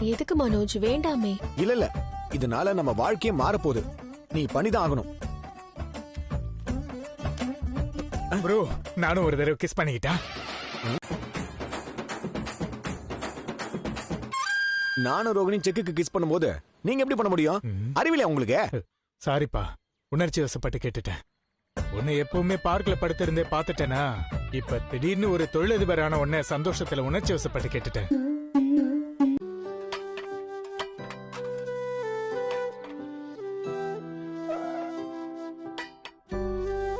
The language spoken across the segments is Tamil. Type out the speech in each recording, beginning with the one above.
எதுக்கு மனோஜ்? வேண்டாமே. இல்ல இல்ல இதனால நம்ம வாழ்க்கையே மாறப்போகுது. நீ பண்ணிதான் ஆகணும். ப்ரோ நானும் ஒரு தடவை கிஸ் பண்ணிக்கிட்டேன் நானும் ரோகிணி செக்குக்கு கிஸ் பண்ணும்போது நீங்க எப்படி பண்ண முடியும்? அறிவில்லையா உங்களுக்கு? சாரிப்பா உணர்ச்சி வசப்பட்டு கேட்டுட்டேன். உன்னை எப்பவுமே பார்க்ல படுத்திருந்தே பாத்துட்டேனா இப்ப திடீர்னு ஒரு தொழிலதிபரான உன்னை சந்தோஷத்துல உணர்ச்சி வசப்பட்டு கேட்டுட்டேன்.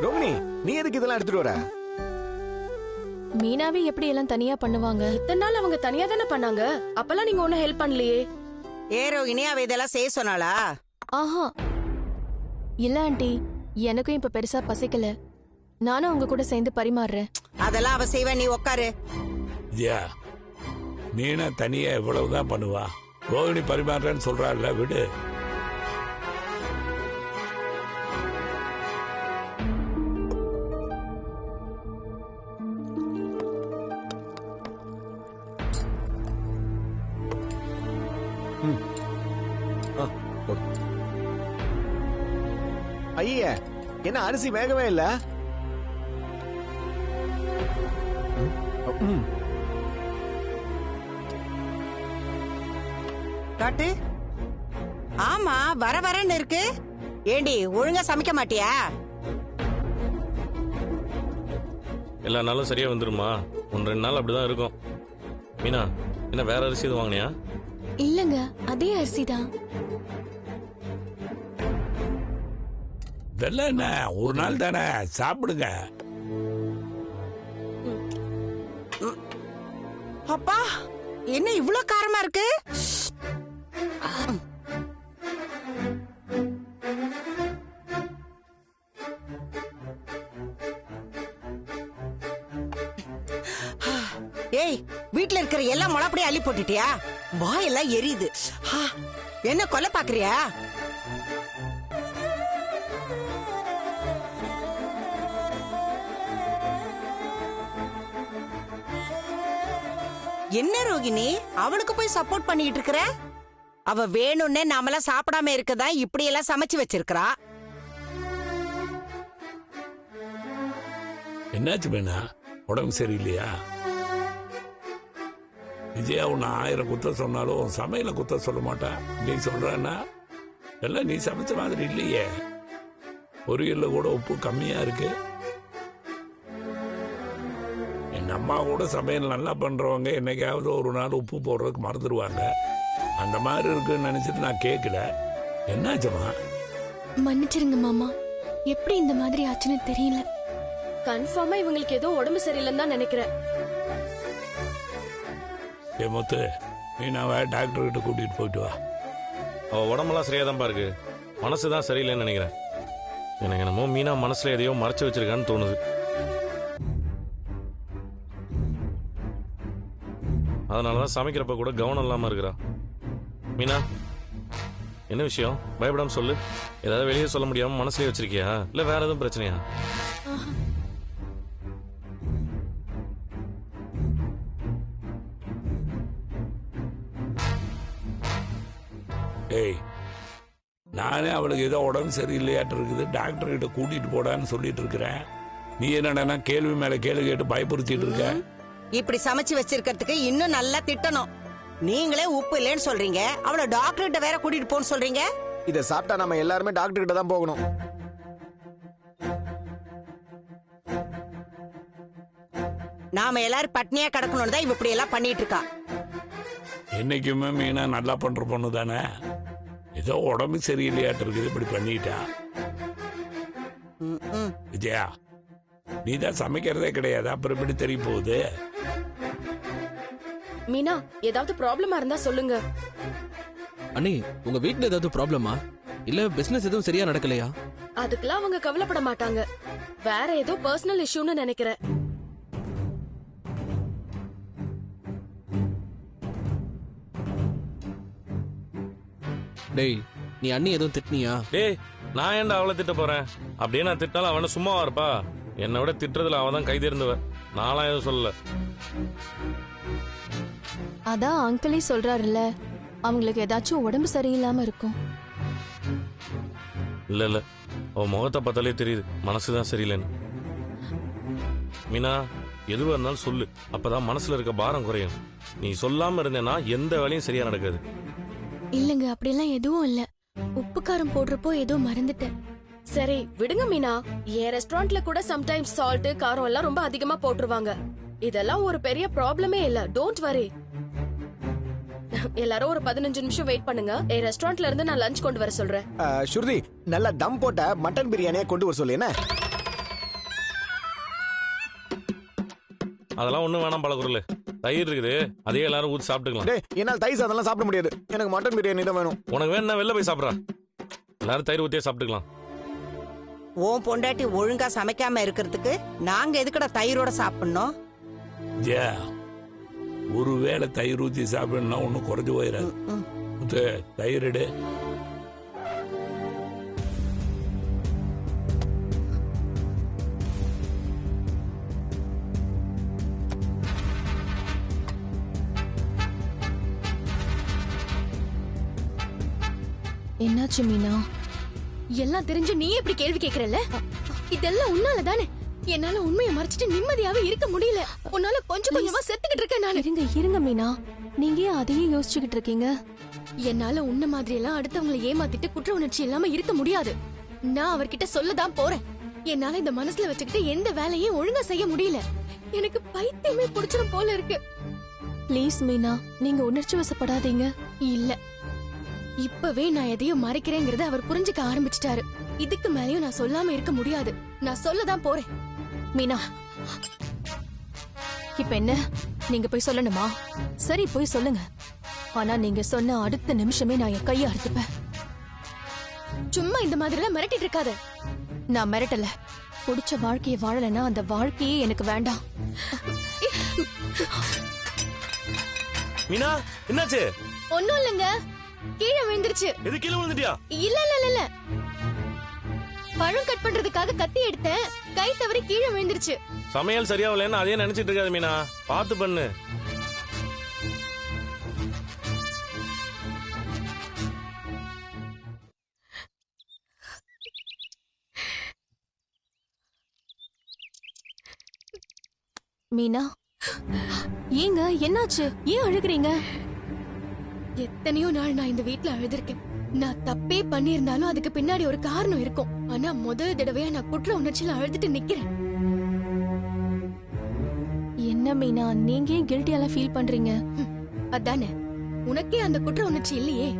ரோகிணி நீ எதுக்கு இதெல்லாம் எடுத்துட்டு வர? மீனாவே எப்படி எல்லாம் தனியா பண்ணுவாங்க? இத்தனை நாள் அவங்க தனியா தானே பண்ணாங்க? அப்பெல்லாம் நீங்க ஒண்ணும் ஹெல்ப் பண்ணலையே. ஏ ரோகிணி அவ இதெல்லாம் செய்ய சொன்னாளா? ஆஹா. இல்ல ஆண்டி எனக்கும் இப்ப பெருசா பசிக்கல. நானும் உங்க கூட சேர்ந்து பரிமாறுறேன். அதெல்லாம் அவ செய்வா நீ உக்காரு. வித்யா மீனா தனியா எவ்வளவுதான் பண்ணுவா. ரோகிணி பரிமாறுறேன்னு சொல்றாள்ல விடு. ஐயே என்ன அரிசி வேகவே இல்ல. காட்டு? ஆமா வர வரன்னு இருக்கு. ஏண்டி ஒழுங்கா சமைக்க மாட்டியா? எல்லா நாளும் சரியா வந்துருமா? ஒன்று ரெண்டு நாள் அப்படிதான் இருக்கும். மீனா என்ன வேற அரிசி எதுவும் வாங்கினியா? இல்லங்க அதே அரிசி தான். வெள்ள என்ன ஒரு நாள் தானே சாப்பிடுங்க. அப்பா என்ன இவ்ளோ காரமா இருக்கு? ஏய் வீட்ல இருக்கிற எல்லா முளப்படியும் அள்ளி போட்டுட்டியா? வாயெல்லாம் எரியுது. என்ன கொலை பாக்குறியா என்ன ரோகிணி அவனுக்கு போய் சப்போர்ட் பண்ணிட்டு இருக்கிற? அவ வேணும்னே நாமெல்லாம் சாப்பிடாம இருக்கதா இப்படி எல்லாம் சமைச்சு வச்சிருக்கிறா? என்னாச்சு வேணா உடம்பு சரியில்லையா? விஜயா உன்னை ஆயிரம் குத்த சொன்னாலும் உன் சமையல குத்த சொல்ல மாட்டா நீ சொல்றன்னா எல்லாம் நீ சமைச்ச மாதிரி இல்லையே. பொரியல்ல கூட உப்பு கம்மியா இருக்கு. எங்க அம்மா கூட சமையல் நல்லா பண்றவங்க என்னைக்காவது ஒரு நாள் உப்பு போடுறதுக்கு மறந்துடுவாங்க. அந்த மாதிரி இருக்குன்னு நினைச்சிட்டு நான் கேட்கல என்னாச்சுமா மன்னிச்சிருங்க மாமா. எப்படி இந்த மாதிரி ஆச்சுன்னு தெரியல. கன்ஃபார்மா இவங்களுக்கு ஏதோ உடம்பு சரியில்லைன்னு தான் நினைக்கிறேன். ஏ முத்து நான் டாக்டர் கிட்ட கூட்டிட்டு போயிட்டு வா. அவ உடம்பெல்லாம் சரியா தான் இருக்கு மனசு தான் சரியில்லைன்னு நினைக்கிறேன். எனக்கு என்னமோ மீனா மனசுல எதையோ மறைச்சு வச்சிருக்கான்னு தோணுது. அதனாலதான் சமைக்கிறப்ப கூட கவனம் இல்லாம இருக்கிறா. மீனா என்ன விஷயம்? பயப்படாம சொல்லு. ஏதாவது வெளியே சொல்ல முடியாம மனசுலயே வச்சிருக்கியா? இல்ல வேற எதுவும் பிரச்சனையா? ஏய் நானே அவளுக்கு ஏதோ உடம்பு சரியில்லையாட்டு இருக்குது. டாக்டர் கிட்ட கூட்டிட்டு போடான்னு சொல்லிட்டு இருக்கிறேன். நீ என்னடா கேள்வி மேல கேள்வி கேட்டு பயப்படுத்திட்டு இருக்க? இப்படி சமைச்சு வச்சிருக்கிறதுக்கு இன்னும் நல்லா திட்டணும். நீங்களே உப்பு இல்லைன்னு சொல்றீங்க. அவள டாக்டர் கிட்ட வேற கூட்டிட்டு போன்னு சொல்றீங்க? இத சாப்பிட்டா நம்ம எல்லாருமே டாக்டர் கிட்ட தான் போகணும். நாம எல்லாரும் பட்னியா கிடக்கணும்னு தான் இவ இப்படி எல்லாம் பண்ணிட்டு இருக்கா. என்னைக்குமே மீனா நல்லா பண்ற பொண்ணு தானே? ஏதோ உடம்பு சரியில்லையாட்டு இருக்குது. இப்படி பண்ணிட்டா. ம், ம். விஜயா நீ தான் சமைக்கிறதே கிடையாது. அப்புறம் எப்படி தெரிய போகுது? மீனா ஏதாவது ப்ராப்ளமா இருந்தா சொல்லுங்க. அண்ணி உங்க வீட்ல ஏதாவது ப்ராப்ளமா இல்ல பிசினஸ் எதுவும் சரியா நடக்கலையா? அதுக்கெல்லாம் அவங்க கவலைப்பட மாட்டாங்க. வேற ஏதோ பர்சனல் இஷ்யூன்னு நினைக்கிறேன். டேய் நீ அண்ணி எதுவும் திட்டினியா? டேய் நான் ஏன்டா அவளை திட்ட போறேன்? அப்படியே நான் திட்டினாலும் அவன சும்மாவா இருப்பா? என்னை விட திட்டுறதுல அவ தான் கை தேர்ந்தவ நான்லாம் எதுவும் சொல்லல. அதான் அங்கிளே சொல்றாருல்ல அவங்களுக்கு ஏதாச்சும் உடம்பு சரியில்லாம இருக்கும். இல்ல இல்ல. அவன் முகத்தை பார்த்தாலே தெரியுது. மனசுதான் சரியில்லைன்னு. மீனா எதுவா இருந்தாலும் சொல்லு. அப்பதான் மனசுல இருக்க பாரம் குறையும். நீ சொல்லாம இருந்தேன்னா எந்த வேலையும் சரியா நடக்காது. இல்லங்க அப்படியெல்லாம் எதுவும் இல்ல. உப்பு காரம் போடுறப்போ ஏதோ மறந்துட்டேன். சரி விடுங்க மீனா. என் ரெஸ்டாரண்ட்ல கூட சம்டைம்ஸ் சால்ட் காரம் எல்லாம் ரொம்ப அதிகமா போட்டுருவாங்க. இதெல்லாம் ஒரு பெரிய ப்ராப்ளமே இல்ல. டோன்ட் வரி எல்லாரும் ஒரு பதினஞ்சு நிமிஷம் வெயிட் பண்ணுங்க. என் ரெஸ்டாரண்ட்ல இருந்து நான் லஞ்ச் கொண்டு வர சொல்றேன். ஸ்ருதி நல்லா தம் போட்ட மட்டன் பிரியாணியை கொண்டு வர சொல்லு என்ன? அதெல்லாம் ஒண்ணும் வேணாம் பழகுறல. தயிர் இருக்குது. அதே எல்லாரும் ஊத்தி சாப்பிட்டுக்கலாம். டேய் என்னால் தயிர் சாதம்லாம் சாப்பிட முடியாது. எனக்கு மட்டன் பிரியாணி தான் வேணும். உனக்கு வேணா வெளில போய் சாப்பிட்றா. எல்லாரும் தயிர் ஊத்தியே சாப்பிட்டுக்கலாம். உன் பொண்டாட்டி ஒழுங்கா சமைக்காம இருக்கிறதுக்கு நாங்க எதுக்குடா தயிரோட சாப்பிடணும்? ஜே ஒருவேளை தயிர் ஊற்றி சாப்பிடணும்னா ஒன்றும் குறைஞ்சு போயிடாது. முத்து, தயிர் எடு. என்னாச்சு மீனா? எல்லாம் தெரிஞ்சு நீ எப்படி கேள்வி கேக்குறல்ல? இதெல்லாம் உன்னால தானே. என்னால உண்மையை மறைச்சிட்டு நிம்மதியாவே இருக்க முடியல. உன்னால கொஞ்சம் கொஞ்சமா செத்துக்கிட்டு இருக்கேன் நானு. இருங்க இருங்க மீனா. நீங்க ஏன் அதையே யோசிச்சுக்கிட்டு இருக்கீங்க? என்னால உன்ன மாதிரி எல்லாம் அடுத்தவங்களை ஏமாத்திட்டு குற்ற உணர்ச்சி இல்லாம இருக்க முடியாது. நான் அவர்கிட்ட சொல்லதான் போறேன். என்னால இந்த மனசுல வச்சுக்கிட்டு எந்த வேலையும் ஒழுங்கா செய்ய முடியல. எனக்கு பைத்தியமே புடிச்சிடும் போல இருக்கு. ப்ளீஸ் மீனா நீங்க உணர்ச்சி வசப்படாதீங்க. இல்ல. இப்பவே நான் எதையும் மறைக்கிறேங்கிறத அவர் புரிஞ்சுக்க ஆரம்பிச்சிட்டாரு. இதுக்கு மேலயும் நான் சொல்லாம இருக்க முடியாது. நான் சொல்லதான் போறேன். மீனா. இப்ப என்ன? நீங்க போய் சொல்லணுமா? சரி போய் சொல்லுங்க. ஆனா நீங்க சொன்ன அடுத்த நிமிஷமே நான் என் கையை அறுத்துப்பேன். சும்மா இந்த மாதிரி எல்லாம் மிரட்டிட்டு இருக்காத. நான் மிரட்டல. புடிச்ச வாழ்க்கையை வாழலைன்னா அந்த வாழ்க்கையே எனக்கு வேண்டாம். மீனா என்னாச்சு? ஒண்ணும் இல்லைங்க. கீழே விழுந்துருச்சு. எது கீழே விழுந்துட்டியா? இல்ல இல்ல இல்ல, பழம் கட் பண்றதுக்காக கத்தி எடுத்தேன். கை தவறி கீழே விழுந்துருச்சு. சமையல் சரியாகலன்னு அதே நினைச்சிட்டு இருக்காது மீனா. பார்த்து பண்ணு. மீனா ஏங்க என்னாச்சு? ஏன் அழுகுறீங்க? எத்தனையோ நாள் நான் இந்த வீட்ல அழுதுருக்கேன். நான் தப்பே பண்ணியிருந்தாலும் அதுக்கு பின்னாடி ஒரு காரணம் இருக்கும். ஆனா முதல் தடவையா நான் குற்ற உணர்ச்சியில அழுதுட்டு நிக்கிறேன். என்ன மீனா நீங்க ஏன் கில்ட்டியால ஃபீல் பண்றீங்க? அதானே. உனக்கே அந்த குற்ற உணர்ச்சி இல்லையே.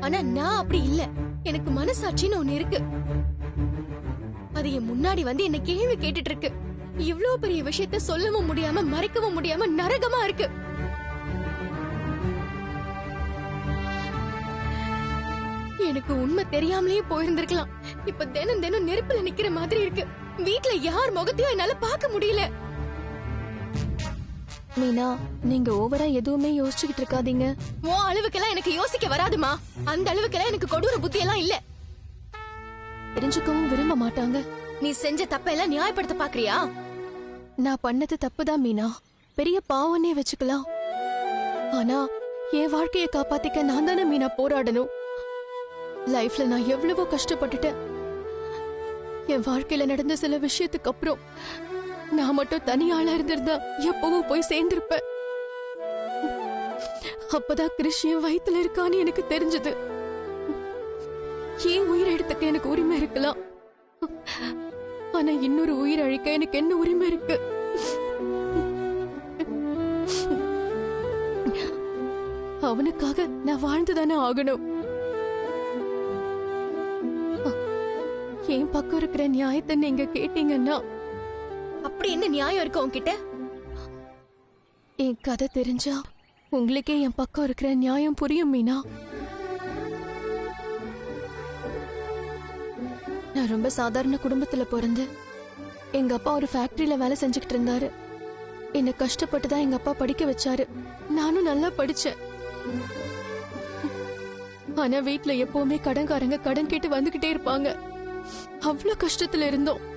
ஆனா நான் அப்படி இல்ல. எனக்கு மனசாட்சின்னு ஒண்ணு இருக்கு. அது என் முன்னாடி வந்து என்ன கேள்வி கேட்டுட்டு இருக்கு. இவ்ளோ பெரிய விஷயத்த சொல்லவும் முடியாம மறைக்கவும் முடியாம நரகமா இருக்கு. எனக்கு உண்மை தெரியாமலேயே போயிருந்திருக்கலாம். இப்ப தினம் தினம் நெருப்புல நிக்கிற மாதிரி இருக்கு. வீட்ல யார் முகத்தையும் என்னால பார்க்க முடியல. மீனா நீங்க ஓவரா எதுவுமே யோசிச்சுக்கிட்டு இருக்காதீங்க. உன் அளவுக்கெல்லாம் எனக்கு யோசிக்க வராதுமா. அந்த அளவுக்கெல்லாம் எனக்கு கொடூர புத்தி எல்லாம் இல்ல. தெரிஞ்சுக்கவும் விரும்ப மாட்டாங்க. நீ செஞ்ச தப்பெல்லாம் நியாயப்படுத்த பாக்குறியா? நான் பண்ணது தப்புதான் மீனா. பெரிய பாவனே வச்சுக்கலாம். ஆனா என் வாழ்க்கையை காப்பாத்திக்க நான் தானே மீனா போராடணும். லைஃப்ல நான் எவ்வளவோ கஷ்டப்பட்டுட்டேன். என் வாழ்க்கையில நடந்த சில விஷயத்துக்கு அப்புறம் நான் மட்டும் தனியாளா இருந்திருந்தா எப்பவும் போய் சேர்ந்திருப்பேன். அப்பதான் கிருஷ்ணன் வயிற்றுல இருக்கான்னு எனக்கு தெரிஞ்சது. ஏன் உயிர் எடுத்துக்க எனக்கு உரிமை இருக்கலாம்? ஆனா இன்னொரு உயிர் அழிக்க எனக்கு என்ன உரிமை இருக்கு? அவனுக்காக நான் வாழ்ந்துதானே ஆகணும். என் பக்கம் இருக்கிற நியாயத்தை நீங்க கேட்டீங்கன்னா அப்படி என்ன நியாயம் இருக்கு உன்கிட்ட? என் கதை தெரிஞ்சா உங்களுக்கே என் பக்கம் இருக்கிற நியாயம் புரியும் மீனா. நான் ரொம்ப சாதாரண குடும்பத்துல பிறந்து எங்க அப்பா ஒரு ஃபேக்டரியில வேலை செஞ்சுக்கிட்டு இருந்தாரு. என்ன கஷ்டப்பட்டு தான் எங்க அப்பா படிக்க வச்சாரு. நானும் நல்லா படிச்சேன். ஆனா வீட்ல எப்பவுமே கடன்காரங்க கடன் கேட்டு வந்துகிட்டே இருப்பாங்க. அவ்வளவு கஷ்டத்துல இருந்தோம்.